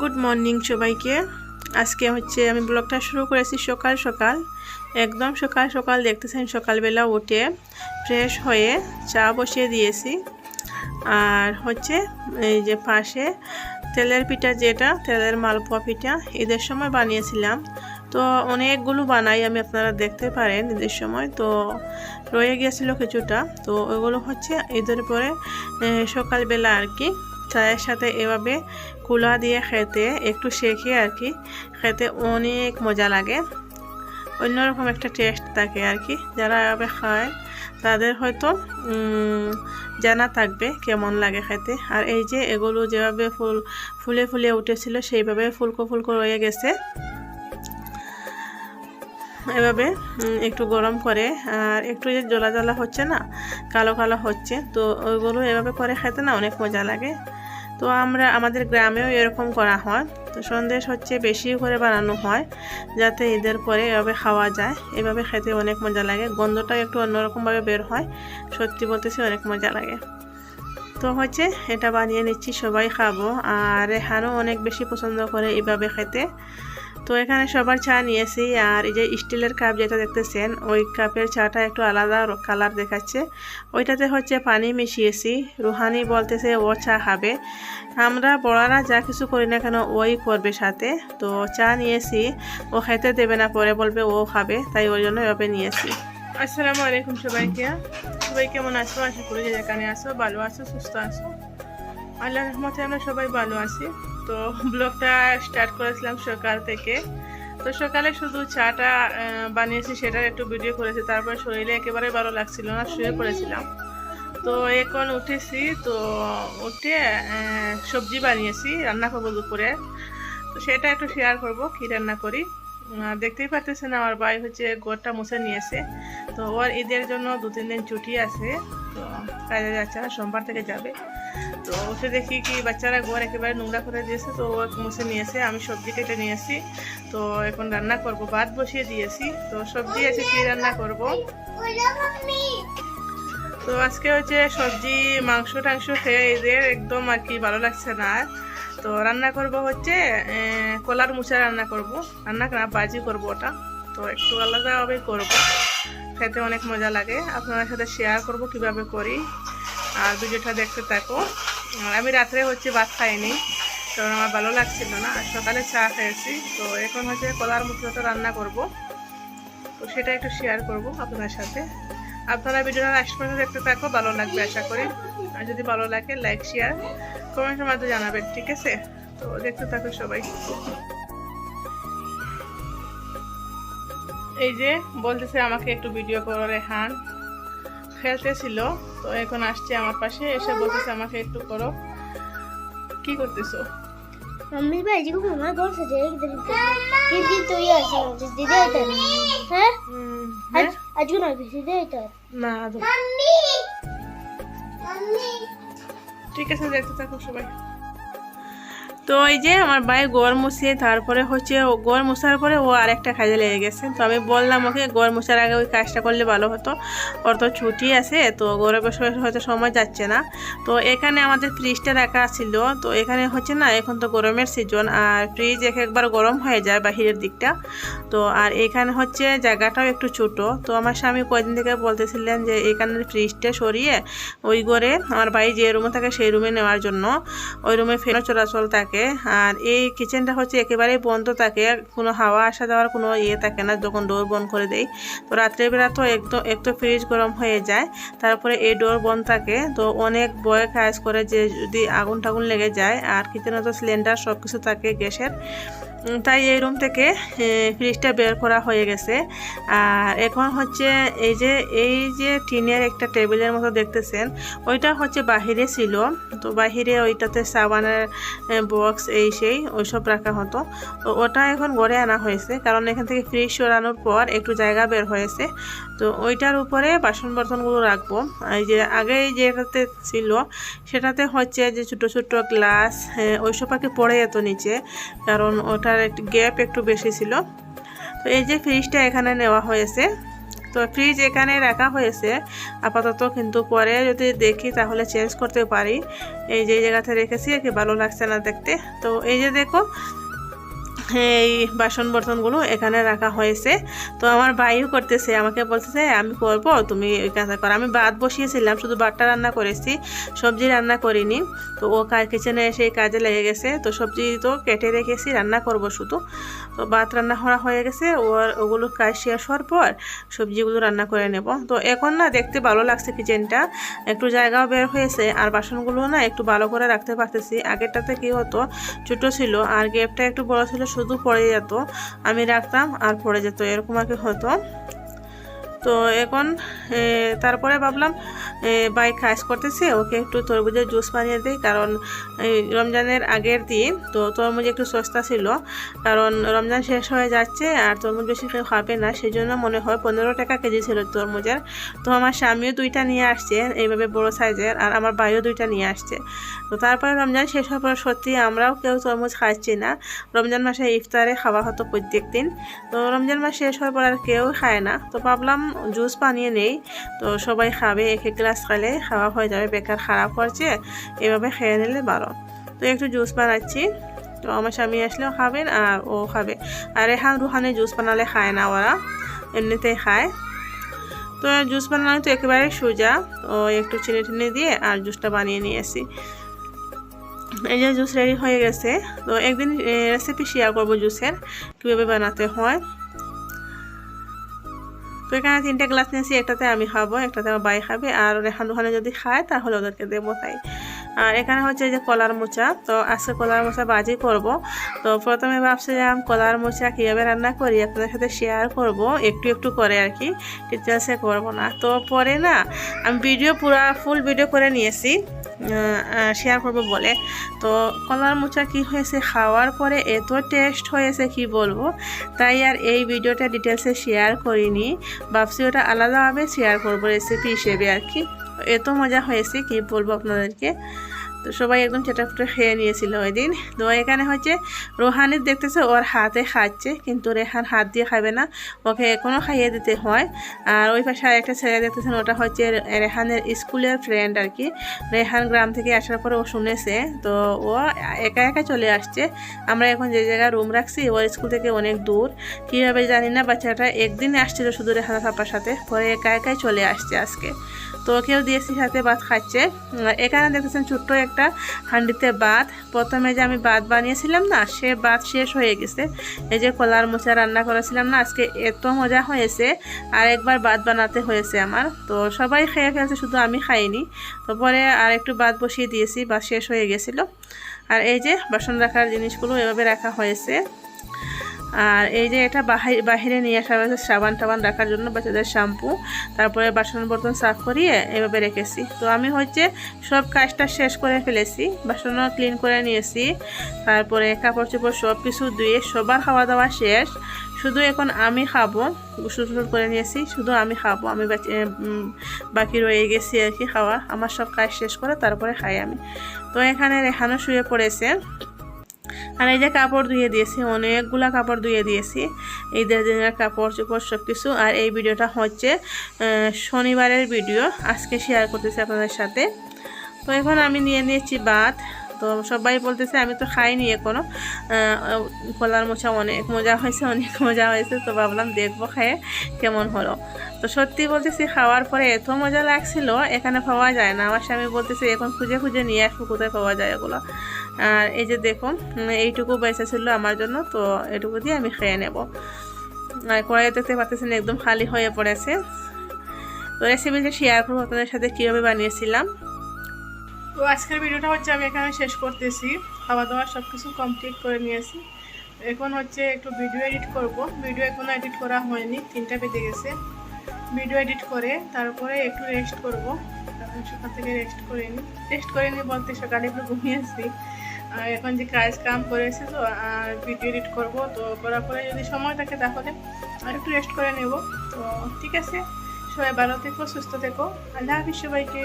Good morning সবাইকে। আজকে হচ্ছে আমি ব্লগটা শুরু করেছি সকাল সকাল। একদম সকাল সকাল দেখতেছেন, সকালবেলা উঠে ফ্রেশ হয়ে চা বসিয়ে দিয়েছি। আর হচ্ছে এই যে পাশে তেলের পিঠা যেটা, তেলের মালপোয়া পিঠা, ঈদের সময় বানিয়েছিলাম। তো অনেকগুলো বানাই আমি আপনারা দেখতে পারেন ঈদের সময়। তো রয়ে গিয়েছিল কিছুটা। তো ওইগুলো হচ্ছে ঈদের পরে সকালবেলা আর কি চায়ের সাথে এভাবে কুলা দিয়ে খেতে একটু শেখে আর কি। খেতে অনেক মজা লাগে। অন্যরকম একটা টেস্ট থাকে আর কি। যারা এভাবে খায়, তাদের হয়তো জানা থাকবে কেমন লাগে খেতে। আর এই যে এগুলো যেভাবে ফুল, ফুলে ফুলে উঠেছিল, সেইভাবে ফুলকো ফুলকো রয়ে গেছে। এভাবে একটু গরম করে, আর একটু যে জ্বলা জ্বলা হচ্ছে না, কালো কালো হচ্ছে, তো ওইগুলো এভাবে করে খেতে না অনেক মজা লাগে। তো আমরা আমাদের গ্রামেও এরকম করা হয়। তো সন্দেশ হচ্ছে বেশি করে বানানো হয়, যাতে ঈদের পরে এভাবে খাওয়া যায়। এভাবে খেতে অনেক মজা লাগে। গন্ধটা একটু অন্যরকমভাবে বের হয়। সত্যি বলতেছি অনেক মজা লাগে। তো হচ্ছে এটা বানিয়ে নিচ্ছি, সবাই খাব। আর রেহানও অনেক বেশি পছন্দ করে এভাবে খেতে। তো এখানে সবার চা নিয়েছি আর এই যে স্টিলের কাপ যেটা দেখতেছেন, ওই কাপের চাটা একটু আলাদা কালার দেখাচ্ছে। ওইটাতে হচ্ছে পানি মিশিয়েছি। রুহানি বলতেছে ও চা খাবে। আমরা বড়ারা যা কিছু করি না কেন ওই করবে সাথে। তো চা নিয়েছি। ও খেতে দেবে না, পরে বলবে ও খাবে, তাই ওই জন্য এভাবে নিয়েছি। আসসালামু আলাইকুম সবাইকে। সবাই কেমন আছো? আশা করি যেখানে আছো, ভালো আছো, সুস্থ আছো। আল্লাহ রহমতে আমরা সবাই ভালো আছি। তো ব্লগটা স্টার্ট করেছিলাম সকাল থেকে। তো সকালে শুধু চাটা বানিয়েছি সেটার একটু ভিডিও করেছি। তারপর শরীরে একেবারে ভালো লাগছিল না, শুয়ে পড়েছিলাম। তো এখন উঠেছি, তো উঠে সবজি বানিয়েছি, রান্না করব দুপুরে। তো সেটা একটু শেয়ার করব, কি রান্না করি। দেখতেই পারতেছেন আমার ভাই হচ্ছে গোড়টা মুছে নিয়েছে। তো ওর ঈদের জন্য দু তিন দিন ছুটি আছে, তো কাজে যাচ্ছে সোমবার থেকে যাবে। তো উঠে দেখি কি বাচ্চারা ঘর একেবারে নোংরা করে দিয়েছে, তো ও মুছে নিয়েছে। আমি সবজি কেটে নিয়েছি, তো এখন রান্না করব, ভাত বসিয়ে দিয়েছি। তো সবজি আছে, কি রান্না করব? তো আজকে হচ্ছে সবজি, মাংস, টাংস খেয়ে এদের একদম আর কি ভালো লাগছে না। তো রান্না করব হচ্ছে কলার মুচা রান্না করব। রান্না না বাজি করব ওটা। তো একটু আলাদাভাবে করব, খেতে অনেক মজা লাগে। আপনাদের সাথে শেয়ার করব কীভাবে করি। আর ভিডিওটা দেখতে থাকো। আমি রাত্রে হচ্ছে ভাত খাইনি, কারণ আমার ভালো লাগছিল না। আর সকালে চা খেয়েছি, তো এখন হচ্ছে কলার মুচোটা রান্না করব, তো সেটা একটু শেয়ার করব আপনার সাথে। আপনারা ভিডিওটা লাস্ট পর্যন্ত দেখতে থাকো, ভালো লাগবে আশা করি। আর যদি ভালো লাগে লাইক শেয়ার কমেন্টের মাধ্যমে জানাবেন, ঠিক আছে? তো দেখতে থাকো সবাই। এই যে বলতেছে আমাকে একটু ভিডিও করো রেহান খেলতেছিল। তো এখন আসছে আমার পাশে এসে বলতেছে আমাকে একটু করো কি করতেছো मम्मी भाजी को मम्मा कौन सा जाएगी इधर तीन दिन तो ये ऐसे जिस दीदी इधर हैं হুম, आज হ্যাঁ? आज को ना दीदी इधर না ধ- मम्मी मम्मी ঠিক আছে দেখতে থাকো সবাই তো এই যে আমার ভাই গোয়ার মুছিয়ে তারপরে হচ্ছে ও গোয়ার মুছার পরে ও আরেকটা কাজে লেগে গেছে। তো আমি বললাম ওকে গোয়ার মুছার আগে ওই কাজটা করলে ভালো হতো। ওর তো ছুটি আছে, তো গড়ে বসে হয়তো সময় যাচ্ছে না। তো এখানে আমাদের ফ্রিজটা রাখা ছিল। তো এখানে হচ্ছে না, এখন তো গরমের সিজন আর ফ্রিজ এক একবার গরম হয়ে যায় বাহিরের দিকটা। তো আর এখানে হচ্ছে জায়গাটাও একটু ছোট। তো আমার স্বামী কয়দিন থেকে বলতেছিলেন যে এখানের ফ্রিজটা সরিয়ে ওই ঘরে আমার ভাই যে রুমে থাকে, সেই রুমে নেওয়ার জন্য। ওই রুমে ফেরো চলাচল থাকে। আর এই কিচেনটা হচ্ছে একেবারেই বন্ধ থাকে। কোনো হাওয়া আসা যাওয়ার কোনো ইয়ে থাকে না, যখন ডোর বন্ধ করে দেই। তো রাত্রেবেলা তো একদম একটু ফ্রিজ গরম হয়ে যায়, তারপরে এই ডোর বন্ধ থাকে। তো অনেক বয়ে কাজ করে যে যদি আগুন টাগুন লেগে যায়, আর কিচেনে তো সিলিন্ডার সব কিছু থাকে গ্যাসের। তাই এই রুম থেকে ফ্রিজটা বের করা হয়ে গেছে। আর এখন হচ্ছে এই যে এই যে টিনের একটা টেবিলের মতো দেখতেছেন, ওইটা হচ্ছে বাহিরে ছিল। তো বাহিরে ওইটাতে সাবানের বক্স এই সেই, ওইসব রাখা হতো। তো ওটা এখন গড়ে আনা হয়েছে, কারণ এখান থেকে ফ্রিজ সরানোর পর একটু জায়গা বের হয়েছে। তো ওইটার উপরে বাসন বর্তনগুলো রাখব। এই যে আগে যেটাতে ছিল, সেটাতে হচ্ছে যে ছোটো ছোটো গ্লাস ওইসব কি পড়ে যেত নিচে, কারণ ওটার একটু গ্যাপ একটু বেশি ছিল। তো এই যে ফ্রিজটা এখানে নেওয়া হয়েছে। তো ফ্রিজ এখানে রাখা হয়েছে। আপাতত কিন্তু পরে যদি দেখি তাহলে চেঞ্জ করতে পারি। এই যে জায়গাতে রেখেছি আর কি ভালো লাগছে না দেখতে। তো এই যে দেখো এই বাসন বর্তনগুলো এখানে রাখা হয়েছে। তো আমার ভাইও করতেছে, আমাকে বলতেছে, আমি করব, তুমি ওই কাজটা করো। আমি ভাত বসিয়েছিলাম, শুধু ভাতটা রান্না করেছি, সবজি রান্না করিনি। তো ও কিচেনে এসে কাজে লেগে গেছে, তো সবজি তো কেটে রেখেছি, রান্না করব শুধু। তো ভাত রান্না করা হয়ে গেছে, ওর ওগুলো কাজ শেষ হওয়ার পর সবজিগুলো রান্না করে নেব। তো এখন না দেখতে ভালো লাগছে কিচেনটা, একটু জায়গাও বের হয়েছে, আর বাসনগুলো না একটু ভালো করে রাখতে পারতেছি। আগেরটাতে কি হতো, ছোট ছিল, আর গ্যাপটা একটু বড় ছিল শুধু পড়ে যেত আমি রাখতাম আর পড়ে যেত এরকম আর কি হতো। তো এখন তারপরে ভাবলাম বাইক কাজ করতেছে, ওকে একটু তরমুজের জুস বানিয়ে দিই, কারণ রমজানের আগের দিন তো তরমুজ একটু সস্তা ছিল, কারণ রমজান শেষ হয়ে যাচ্ছে আর তরমুজ বেশি কেউ খাবে না সেই জন্য মনে হয় পনেরো টাকা কেজি ছিল তরমুজের। তো আমার স্বামীও দুইটা নিয়ে আসছে, এইভাবে বড় সাইজের আর আমার ভাইও দুইটা নিয়ে আসছে। তো তারপরে রমজান শেষ হওয়ার পর সত্যি আমরাও কেউ তরমুজ খাচ্ছি না, রমজান মাসে ইফতারে খাওয়া হতো প্রত্যেক দিন। তো রমজান মাস শেষ হওয়ার পর আর কেউ খায় না। তো ভাবলাম জুস বানিয়ে নেই। তো সবাই খাবে এক এক গ্লাস খালে খাওয়া হয়ে যাবে, বেকার খারাপ করছে, এভাবে খেয়ে নিলে ভালো। তো একটু জুস বানাচ্ছি। তো আমার স্বামী আসলেও খাবেন আর ও খাবে। আর রেহান রুহানে জুস বানালে খায় না ওরা, এমনিতেই খায়। তো জুস বানানো তো একেবারে সোজা। ও একটু চিনি টিনি দিয়ে আর জুসটা বানিয়ে নিয়ে আসি। এই যে জুস রেডি হয়ে গেছে। তো একদিন রেসিপি শেয়ার করব জুসের, কীভাবে বানাতে হয়। তো এখানে তিনটে গ্লাস নিয়েছি, একটাতে আমি খাব, একটাতে আমার বাই খাবে। আর রেখান ওখানে যদি খায়, তাহলে ওদেরকে দেবো তাই। আর এখানে হচ্ছে যে কলার মোচা, তো আজকে কলার মোচা বাজি করব। তো প্রথমে ভাবছিলাম কলার মোচা কীভাবে রান্না করি, আপনাদের সাথে শেয়ার করব, একটু একটু করে আর কি। ডিটেলসে করব না। তো পরে না, আমি ভিডিও পুরা ফুল ভিডিও করে নিয়েছি। শেয়ার করব বলে। তো কলার মোচা কি হয়েছে? খাওয়ার পরে এত টেস্ট হয়েছে, কি বলব? তাই আর এই ভিডিওটা ডিটেলসে শেয়ার করিনি। ভাবছি ওটা আলাদাভাবে শেয়ার করব রেসিপি হিসেবে আর কি। এত মজা হয়েছে, কি বলব আপনাদেরকে? তো সবাই একদম চেটাফুটে খেয়ে নিয়েছিল ওই দিন তো এখানে হচ্ছে রোহানের দেখতেছে, ওর হাতে খাচ্ছে, কিন্তু রেহান হাত দিয়ে খাবে না। ওকে এখনও খাইয়ে দিতে হয়। আর ওই পাশে আরেকটা ছেলে দেখতেছেন, ওটা হচ্ছে রেহানের স্কুলের ফ্রেন্ড আর কি। রেহান গ্রাম থেকে আসার পরে ও শুনেছে, তো ও একা একা চলে আসছে। আমরা এখন যে জায়গায় রুম রাখছি, ওর স্কুল থেকে অনেক দূর। কীভাবে জানি না, বাচ্চাটা একদিন আসছিল শুধু রেহানা পাপার সাথে, পরে একা একাই চলে আসছে আজকে। তো ওকেও দিয়েছি সাথে ভাত খাচ্ছে। এখানে দেখতেছেন ছোট্ট একটা হাঁডিতে ভাত। প্রথমে যে আমি ভাত বানিয়েছিলাম না, সে ভাত শেষ হয়ে গেছে। এই যে কলার মোচা রান্না করেছিলাম না, আজকে এত মজা হয়েছে। আর একবার ভাত বানাতে হয়েছে আমার। তো সবাই খেয়ে ফেলছে, শুধু আমি খাইনি। তো পরে আর একটু ভাত বসিয়ে দিয়েছি, ভাত শেষ হয়ে গেছিল। আর এই যে বাসন রাখার জিনিসগুলো এভাবে রাখা হয়েছে। আর এই যে এটা বাহির বাহিরে নিয়ে আসা হয়েছে সাবান টাবান রাখার জন্য বাচ্চাদের শ্যাম্পু। তারপরে বাসন বর্তন সাফ করিয়ে এভাবে রেখেছি। তো আমি হচ্ছে সব কাজটা শেষ করে ফেলেছি, বাসনও ক্লিন করে নিয়েছি। তারপরে কাপড় চোপড় সব কিছু ধুয়ে সবার খাওয়া দাওয়া শেষ। শুধু এখন আমি খাব, গোসল টোসল করে নিয়েছি, শুধু আমি খাব। আমি বাকি রয়ে গেছি আর কি খাওয়া। আমার সব কাজ শেষ করে তারপরে খাই আমি। তো এখানে রেখানো শুয়ে পড়েছে। আর এই যে কাপড় ধুয়ে দিয়েছি, অনেকগুলা কাপড় ধুয়ে দিয়েছি। এই দিনের কাপড় চোপড় সব কিছু আর এই ভিডিওটা হচ্ছে শনিবারের ভিডিও। আজকে শেয়ার করতেছি আপনাদের সাথে। তো এখন আমি নিয়ে নিয়েছি ভাত। তো সবাই বলতেছে, আমি তো খাইনি এখনও। কলার মোচা অনেক মজা হয়েছে, অনেক মজা হয়েছে। তো ভাবলাম দেখব খেয়ে কেমন হলো। তো সত্যি বলতেছি, খাওয়ার পরে এত মজা লাগছিল, এখানে পাওয়া যায় না। আমার স্বামী বলতেছে, এখন খুঁজে খুঁজে নিয়ে আসব, কোথায় পাওয়া যায় এগুলো? আর এই যে দেখুন এইটুকু বেঁচে ছিল আমার জন্য, তো এটুকু দিয়ে আমি খেয়ে নেব। আর কড়াই দেখতে পাচ্ছেন একদম খালি হয়ে পড়েছে। তো রেসিপিটা শেয়ার করব আপনাদের সাথে কীভাবে বানিয়েছিলাম। তো আজকের ভিডিওটা হচ্ছে আমি এখানে শেষ করতেছি। খাওয়া দাওয়া সব কিছু কমপ্লিট করে নিয়েছি। এখন হচ্ছে একটু ভিডিও এডিট করব। ভিডিও এখনও এডিট করা হয়নি, তিনটা বেজে গেছে। ভিডিও এডিট করে তারপরে একটু রেস্ট করব। সকাল থেকে রেস্ট করে নিই রেস্ট করে নিই বলতে সকালে একটু ঘুমিয়েছি এখন যে কাজ কাম করেছি তো, আর ভিডিও এডিট করব, তো করার পরে যদি সময় থাকে তাহলে আর একটু রেস্ট করে নেব। তো ঠিক আছে, সবাই ভালো থেকো, সুস্থ থেকো। আল্লাহ হাফিজ সবাইকে।